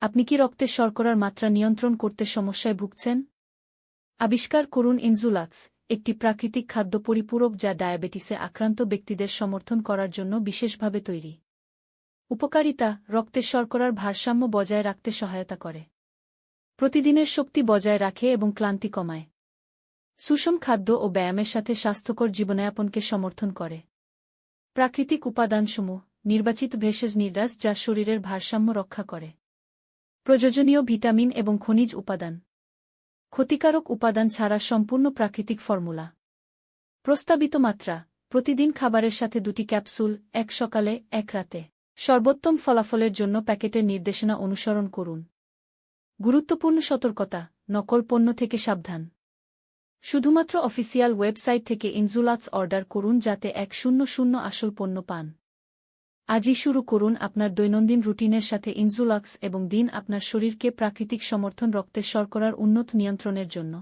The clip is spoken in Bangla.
আপনি কি রক্তের শর্করার মাত্রা নিয়ন্ত্রণ করতে সমস্যায় ভুগছেন? আবিষ্কার করুন ইনজুলাক্স, একটি প্রাকৃতিক খাদ্য পরিপূরক যা ডায়াবেটিসে আক্রান্ত ব্যক্তিদের সমর্থন করার জন্য বিশেষভাবে তৈরি। উপকারিতা রক্তের শর্করার ভারসাম্য বজায় রাখতে সহায়তা করে। প্রতিদিনের শক্তি বজায় রাখে এবং ক্লান্তি কমায়। সুষম খাদ্য ও ব্যায়ামের সাথে স্বাস্থ্যকর জীবনযাপনকে সমর্থন করে। প্রাকৃতিক উপাদানসমূহ, নির্বাচিত ভেষজ নির্যাস যা শরীরের ভারসাম্য রক্ষা করে। প্রয়োজনীয় ভিটামিন এবং খনিজ উপাদান। ক্ষতিকারক উপাদান ছাড়া সম্পূর্ণ প্রাকৃতিক ফর্মুলা। প্রস্তাবিত মাত্রা, প্রতিদিন খাবারের সাথে দুটি ক্যাপসুল, এক সকালে, এক রাতে। সর্বোত্তম ফলাফলের জন্য প্যাকেটের নির্দেশনা অনুসরণ করুন। গুরুত্বপূর্ণ সতর্কতা, নকল পণ্য থেকে সাবধান। শুধুমাত্র অফিসিয়াল ওয়েবসাইট থেকে ইনজুলাক্স অর্ডার করুন যাতে এক শূন্য শূন্য আসল পণ্য পান। আজই শুরু করুন আপনার দৈনন্দিন রুটিনের সাথে ইনজুলাক্স এবং দিন আপনার শরীরকে প্রাকৃতিক সমর্থন রক্তের শর্করার উন্নত নিয়ন্ত্রণের জন্য।